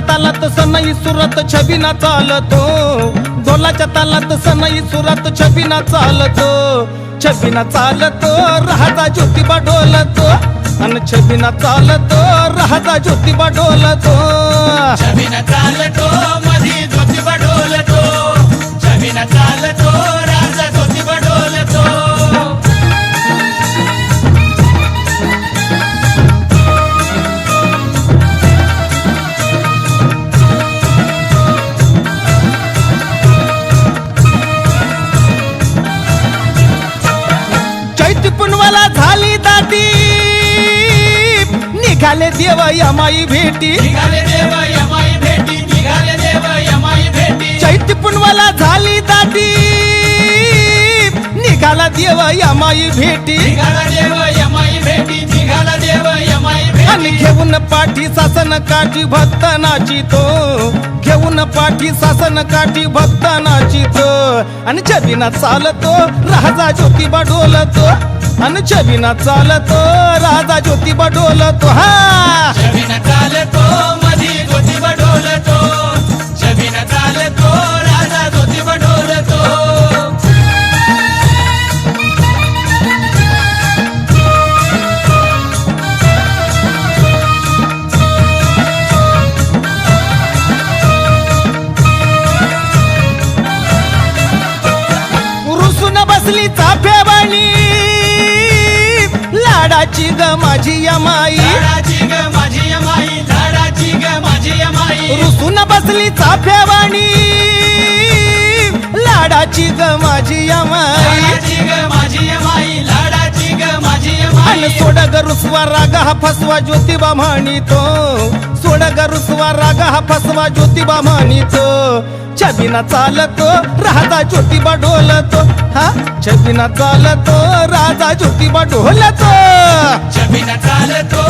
तालात सनई सुरत छबिना चालतो. ढोलाच्या तालात सनई सुरत छबिना चालतो. छबिना चालतो राजा ज्योतिबा डोलतो अन छबिना चालतो राजा ज्योतिबा डोलतो छबिना चालतो मधी ज्योतिबा डोलतो छबिना चालतो निघाले देव यमाई भेटी. निघाले देव यमाई भेटी निघाले देव यमाई भेटी. चैत पुनवाला झाली दाटी. निघाला देव यमाई भेटी. निघाला देव यमाई भेटी निघाला देव यमाई आणि भेटी. घेऊन पाठी सासन काठी भक्त नाचितो घेऊन पाठी सासन काठी भक्त नाचितो आणि छबिना चालतो राजा ज्योतिबा डोलतो. आणि छबिना चालतो राजा ज्योतिबा डोलतो हा. लाडाची ग माझी यमाई. झाडाची ग माझी यमाई झाडाची ग माझी यमाई. रुसून बसली चाफ्यावाणी. लाडाची ग माझी यमाई. लाडाची ग माझी यमाई लाडाची ग आणि सोड रुसवा राग हा फसवा ज्योतिबा म्हणितो. सोड रुसवा राग हा फसवा ज्योतिबा म्हणितो. छबिना चालतो राजा ज्योतिबा डोलतो. हा? छबिना चालतो राजा ज्योतिबा डोलतो. छबिना चालतो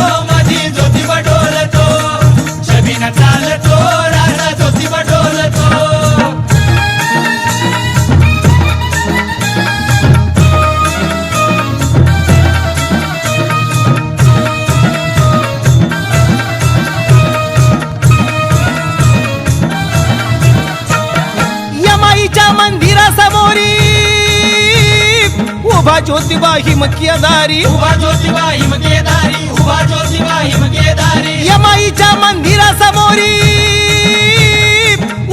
उभा ज्योतिबा हिमकिया दारी उभा ज्योतिबा हिमकेदारी उभा ज्योतिबा हिमकेदारी यमाईच्या मंदिरासमोरी.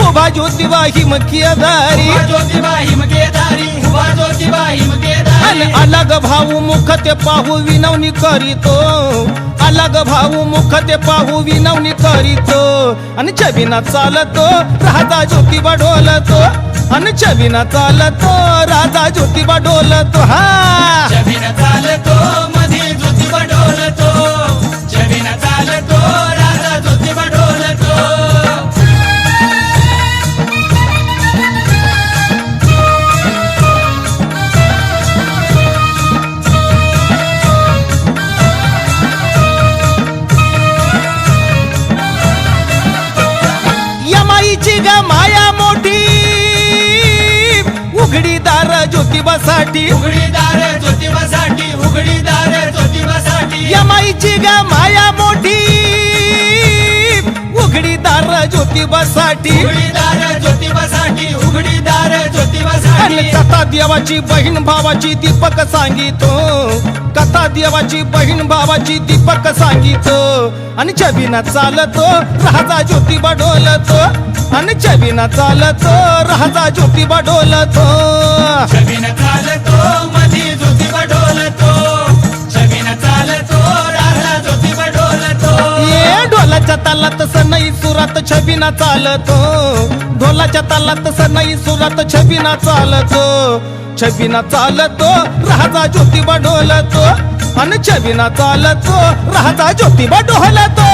उभा ज्योतिबा हिमकिया दारी उभा ज्योतिबा हिमकेदारी उभा ज्योतिबा अन हिमकेदारी अलग भाऊ मुख ते पाहू विनवणी करीतो. अलग भाऊ मुख ते पाहू विनवणी करीतो. आणि छबिना चालतो राजा ज्योतिबा ढोलतो आणि छबिना चालतो राजा ज्योतिबा डोलतो. हा. चालतो ज्योतिबासाठी. उघडीदार ज्योतिबासाठी उघडीदार ज्योतिबासाठी. यमाईची ग माया मोठी. उघडीदार ज्योतिबासाठी. उघडीदार ज्योतिबासाठी उघडीदार ज्योतिबासाठी. कथा देवाची बहीण भावाची दीपक सांगितो कथा देवाची बहीण भावाची दीपक सांगितो आणि छबिना चालतो राजा ज्योतिबा डोलतो. आणि छबिना चालतो राजा ज्योतिबा डोलतो. छबिना चालतो मधी ज्योतिबा डोलतो. छबिना चालतो राजा ज्योतिबा डोलतो. ये ढोलाच्या तालात सनई सुरात छबिना चालतो. ढोलाच्या तालात सनई सुरात छबिना चालतो. छबिना चालतो राजा ज्योतिबा डोलतो. आणि छबिना चालतो राजा ज्योतिबा डोलतो.